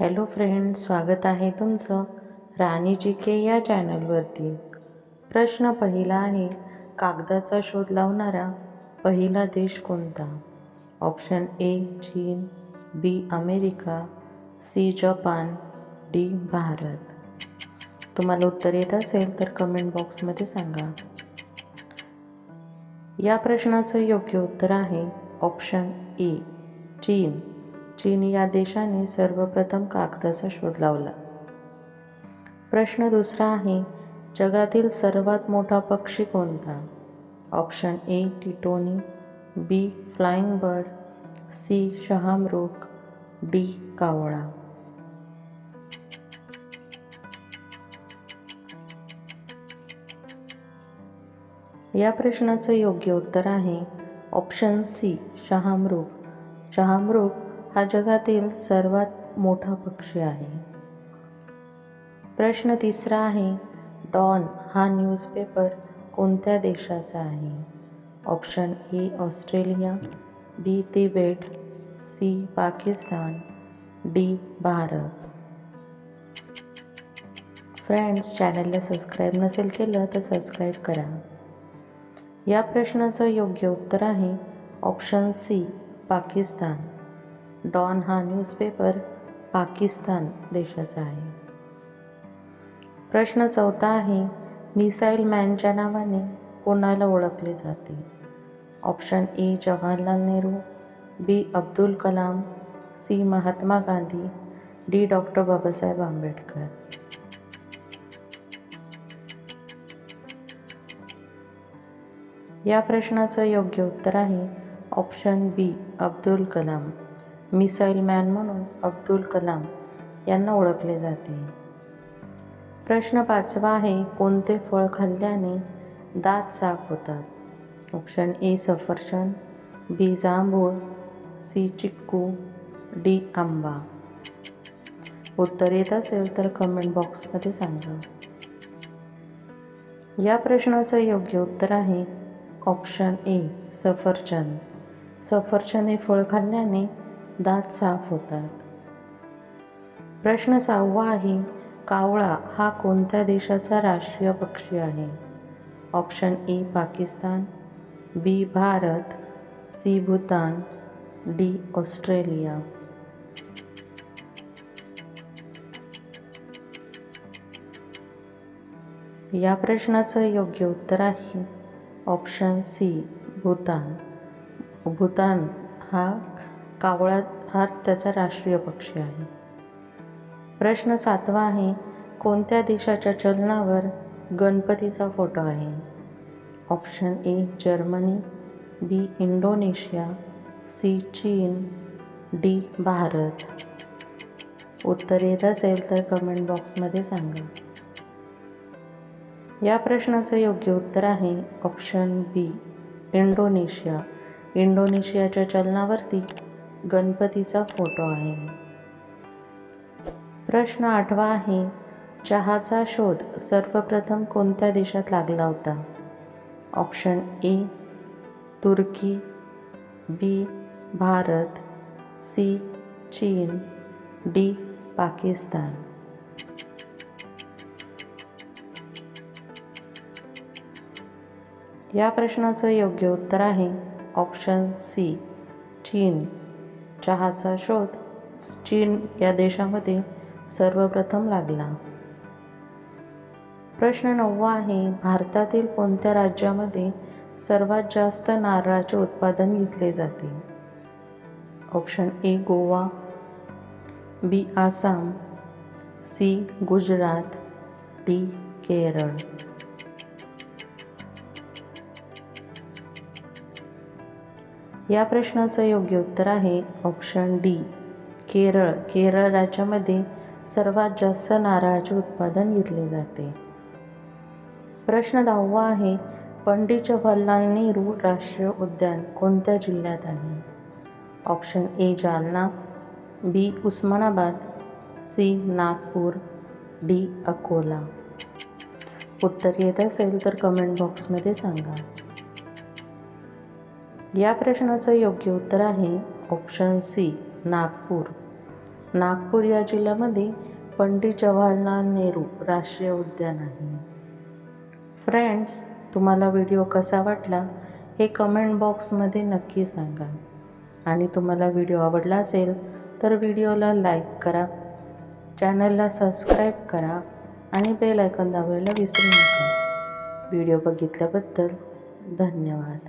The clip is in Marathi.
हॅलो फ्रेंड स्वागत आहे तुमचं राणी जी के या चॅनलवरती. प्रश्न पहिला आहे कागदाचा शोध लावणारा पहिला देश कोणता? ऑप्शन ए चीन B America C Japan D Bharat. तुम्हाला उत्तर येत असेल तर कमेंट बॉक्समध्ये सांगा. या प्रश्नाचं योग्य उत्तर आहे ऑप्शन ए चीन. चीन या देशाने सर्वप्रथम कागदाचा शोध लावला. प्रश्न दुसरा आहे जगातील सर्वात मोठा पक्षी कोणता? ऑप्शन ए टिटोनी बी फ्लाइंग बर्ड सी शहामृग डी कावळा. या प्रश्नाचं योग्य उत्तर आहे ऑप्शन सी शहामृग. शहामृग हा जगातील सर्वात मोठा पक्षी आहे. प्रश्न तिसरा आहे डॉन हा न्यूजपेपर कोणत्या देशाचा आहे? Option A Australia B Tibet C Pakistan D Bharat. Friends चॅनलला सबस्क्राईब नसेल केलं तर सबस्क्राईब करा. या प्रश्नाचं योग्य उत्तर आहे ऑप्शन सी पाकिस्तान. डॉन हा न्यूजपेपर पाकिस्तान देशाचा आहे. प्रश्न चौथा आहे मिसाईल मॅनच्या नावाने कोणाला ओळखले जाते? Option A Jawaharlal Nehru B Abdul Kalam C Mahatma Gandhi D doctor Babasaheb Ambedkar. या प्रश्नाचं योग्य उत्तर आहे option B Abdul Kalam. Missile man म्हणून अब्दुल कलाम यांना ओळखले जाते. प्रश्न पाचवा आहे कोणते फळ खाल्ल्याने दात साफ होतात? ऑप्शन ए सफरचंद बी जांभूळ सी चिक्कू डी आंबा. उत्तर येत असेल तर कमेंट बॉक्समध्ये सांगा. या प्रश्नाचं योग्य उत्तर आहे ऑप्शन ए सफरचंद. सफरचंद हे फळ खाल्ल्याने दात साफ होतात. प्रश्न सहावा आहे कावळा हा कोणत्या देशाचा राष्ट्रीय पक्षी आहे? Option A Pakistan B Bharat C Bhutan D Australia. या प्रश्नाचं योग्य उत्तर आहे ऑप्शन सी भूतान. भूतान हा कावळा हा त्याचा राष्ट्रीय पक्षी आहे. प्रश्न सातवा आहे कोणत्या देशाच्या चलनावर गणपतीचा फोटो आहे? Option A Germany B Indonesia C चीन डी भारत. उत्तर येत असेल तर कमेंट बॉक्समध्ये सांगा. या प्रश्नाचं योग्य उत्तर आहे ऑप्शन बी इंडोनेशिया इंडोनेशियाच्या चलनावरती गणपतीचा फोटो आहे. प्रश्न आठवा आहे चहाचा शोध सर्वप्रथम कोणत्या देशात लागला होता? ऑप्शन ए तुर्की बी भारत सी चीन डी पाकिस्तान. या प्रश्नाचं योग्य उत्तर आहे ऑप्शन सी चीन. चहाचा शोध चीन या देशामध्ये सर्वप्रथम लागला. प्रश्न नववा आहे भारतातील कोणत्या राज्यामध्ये सर्वात जास्त नारळाचे उत्पादन घेतले जाते? Option A Goa B Assam C Gujarat D Kerala. या प्रश्नाचं योग्य उत्तर आहे ऑप्शन डी केरळ. केरळ राज्यामध्ये सर्वात जास्त नारळाचे उत्पादन घेतले जाते. प्रश्न दहावा आहे पंडित जवाहरलाल नेहरू राष्ट्रीय उद्यान कोणत्या जिल्ह्यात आहे? Option A Jalna. B Osmanabad. C Nagpur. D Akola. उत्तर येत असेल तर कमेंट बॉक्समध्ये सांगा. या प्रश्नाचं योग्य उत्तर आहे ऑप्शन सी नागपूर. नागपूर या जिल्ह्यामध्ये पंडित जवाहरलाल नेहरू राष्ट्रीय उद्यान आहे. फ्रेंड्स तुम्हाला व्हिडिओ कसा वाटला हे कमेंट बॉक्समध्ये नक्की सांगा. आणि तुम्हाला व्हिडिओ आवडला असेल तर व्हिडिओला लाईक करा. चॅनलला सबस्क्राईब करा आणि बेल आयकॉन दाबायला विसरू नका. व्हिडिओ बघितल्याबद्दल धन्यवाद.